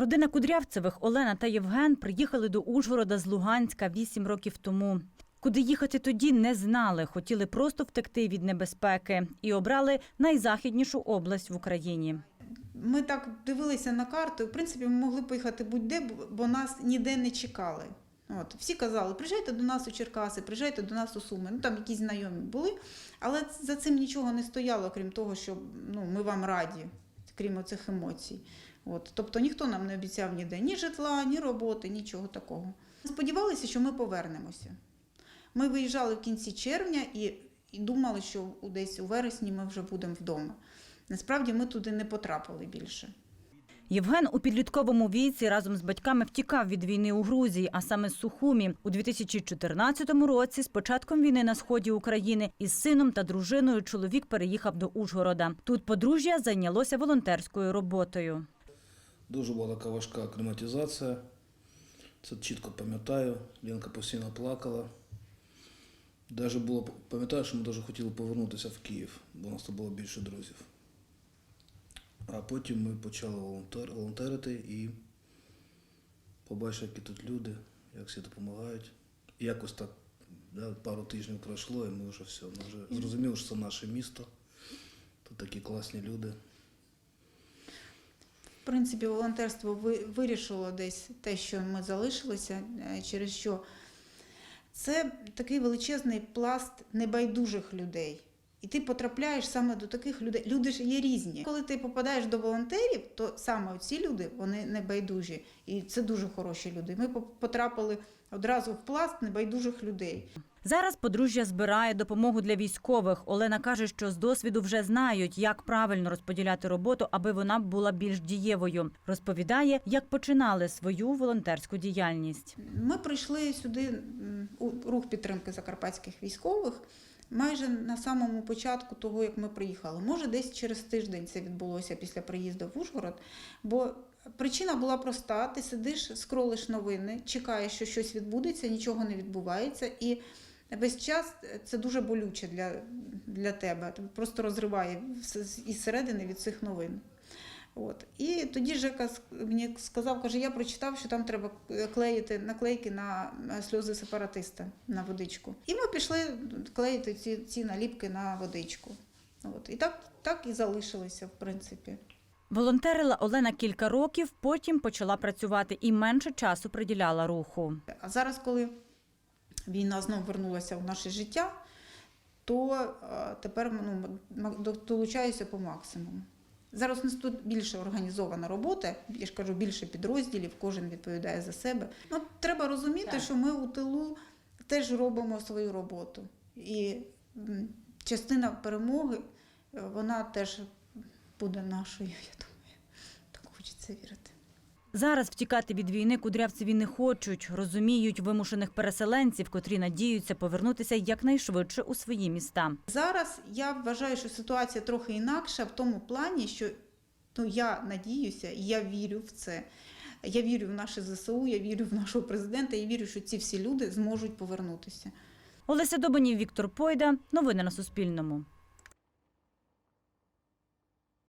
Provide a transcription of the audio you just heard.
Родина Кудрявцевих Олена та Євген приїхали до Ужгорода з Луганська вісім років тому. Куди їхати тоді не знали, хотіли просто втекти від небезпеки і обрали найзахіднішу область в Україні. Ми так дивилися на карту, в принципі, ми могли поїхати будь-де, бо- нас ніде не чекали. От, всі казали, приїжджайте до нас у Черкаси, приїжджайте до нас у Суми. Ну там якісь знайомі були, але за цим нічого не стояло, крім того, що ну, ми вам раді, крім оцих емоцій. От, тобто ніхто нам не обіцяв ніде ні житла, ні роботи, нічого такого. Сподівалися, що ми повернемося. Ми виїжджали в кінці червня і, і думали, що десь у вересні ми вже будемо вдома. Насправді ми туди не потрапили більше. Євген у підлітковому віці разом з батьками втікав від війни у Грузії, а саме з Сухумі. У 2014 році, з початком війни на сході України, із сином та дружиною чоловік переїхав до Ужгорода. Тут подружжя зайнялося волонтерською роботою. Дуже була така важка акlimатизація. Це чітко пам'ятаю. Ленка постійно плакала. Даже було, пам'ятаю, що ми дуже хотіли повернутися в Київ, бо у нас тут було більше друзів. А потім ми почали волонтер, волонтерити і побачили, які тут люди, як всі допомагають. І якось так да, пару тижнів пройшло, і ми вже все. Ми вже зрозуміли, що це наше місто. Тут такі класні люди. Принципі, волонтерство вирішило десь те, що ми залишилися, е, через що це такий величезний пласт небайдужих людей. І ти потрапляєш саме до таких людей. Люди ж є різні. Коли ти попадаєш до волонтерів, то саме ці люди вони небайдужі. І це дуже хороші люди. Ми потрапили одразу в пласт небайдужих людей. Зараз подружжя збирає допомогу для військових. Олена каже, що з досвіду вже знають, як правильно розподіляти роботу, аби вона була більш дієвою. Розповідає, як починали свою волонтерську діяльність. Ми прийшли сюди у рух підтримки закарпатських військових майже на самому початку того, як ми приїхали. Може, десь через тиждень це відбулося після приїзду в Ужгород. Бо причина була проста: ти сидиш, скролиш новини, чекаєш, що щось відбудеться, нічого не відбувається. І весь час це дуже болюче для, для тебе. Просто розриває із середини від цих новин. От. І тоді Жека мені сказав, каже, я прочитав, що там треба клеїти наклейки на сльози сепаратиста на водичку. І ми пішли клеїти ці, ці наліпки на водичку. От. І так, так і залишилися, в принципі. Волонтерила Олена кілька років, потім почала працювати і менше часу приділяла руху. А зараз, коли війна знову вернулася в наше життя, то е, тепер ну, долучаюся по максимуму. Зараз у нас тут більше організована робота, я ж кажу, більше підрозділів, кожен відповідає за себе. Ну, треба розуміти, що ми у тилу теж робимо свою роботу. І частина перемоги, е, вона теж буде нашою, я думаю. Так хочеться вірити. Зараз втікати від війни кудрявцеві не хочуть, розуміють вимушених переселенців, котрі надіються повернутися якнайшвидше у свої міста. Зараз я вважаю, що ситуація трохи інакша в тому плані, що ну, я надіюся і я вірю в це. Я вірю в наше ЗСУ, я вірю в нашого президента, я вірю, що ці всі люди зможуть повернутися. Олеся Добанів, Віктор Пойда. Новини на Суспільному.